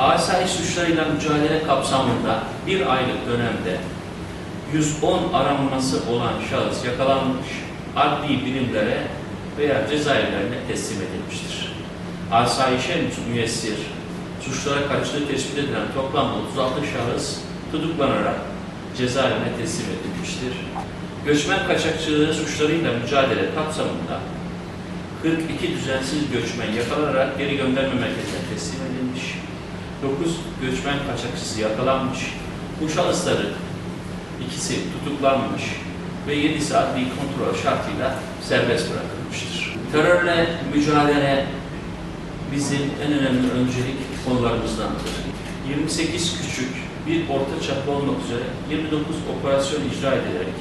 Asayiş suçlarıyla mücadele kapsamında bir aylık dönemde 110 aranması olan şahıs yakalanmış, adli birimlere veya cezaevlerine teslim edilmiştir. Asayişe müyessir, suçlara karıştığı tespit edilen toplam 36 şahıs tutuklanarak cezaevine teslim edilmiştir. Göçmen kaçakçılığı suçlarıyla mücadele kapsamında 42 düzensiz göçmen yakalanarak geri gönderme merkezine teslim edilmiş. 9 göçmen kaçakçısı yakalanmış. Bu şahısların ikisi tutuklanmış ve 7 adli kontrol şartıyla serbest bırakılmıştır. Terörle mücadele bizim en önemli öncelik konularımızdandır. 28 küçük, bir orta çaplı olmak üzere 29 operasyon icra edilerek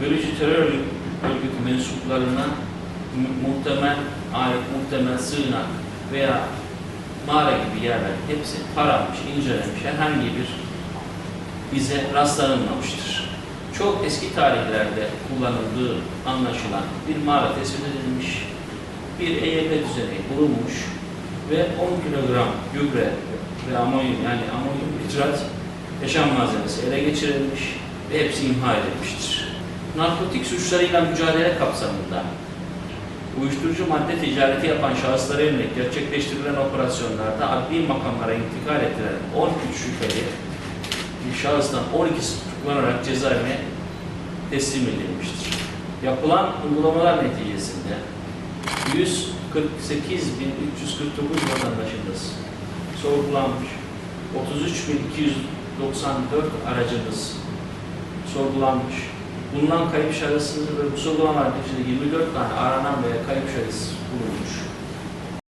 bölücü terör örgütü mensuplarına mu- muhtemel alet, muhtemel sığınak veya mağara gibi yerler hepsi taranmış, incelenmiş, herhangi bir bize rastlanılmamıştır. Çok eski tarihlerde kullanıldığı anlaşılan bir mağara tespit edilmiş, bir EYP düzeni bulunmuş ve 10 kilogram gübre ve amonyum yani amonyum nitrat yaşam malzemesi ele geçirilmiş ve hepsi imha edilmiştir. Narkotik suçlarıyla mücadele kapsamında uyuşturucu madde ticareti yapan şahıslara yönelik gerçekleştirilen operasyonlarda adli makamlara intikal ettiren 13 şüpheli bir şahıstan 12'si tutuklanarak cezaevine teslim edilmiştir. Yapılan uygulamalar neticesinde 148.349 vatandaşımız sorgulanmış, 33.294 aracımız sorgulanmış, bulunan kayıp şahısımız ve bu sorgulamalar neticesinde 24 tane aranan veya kayıp şahıs bulunmuş.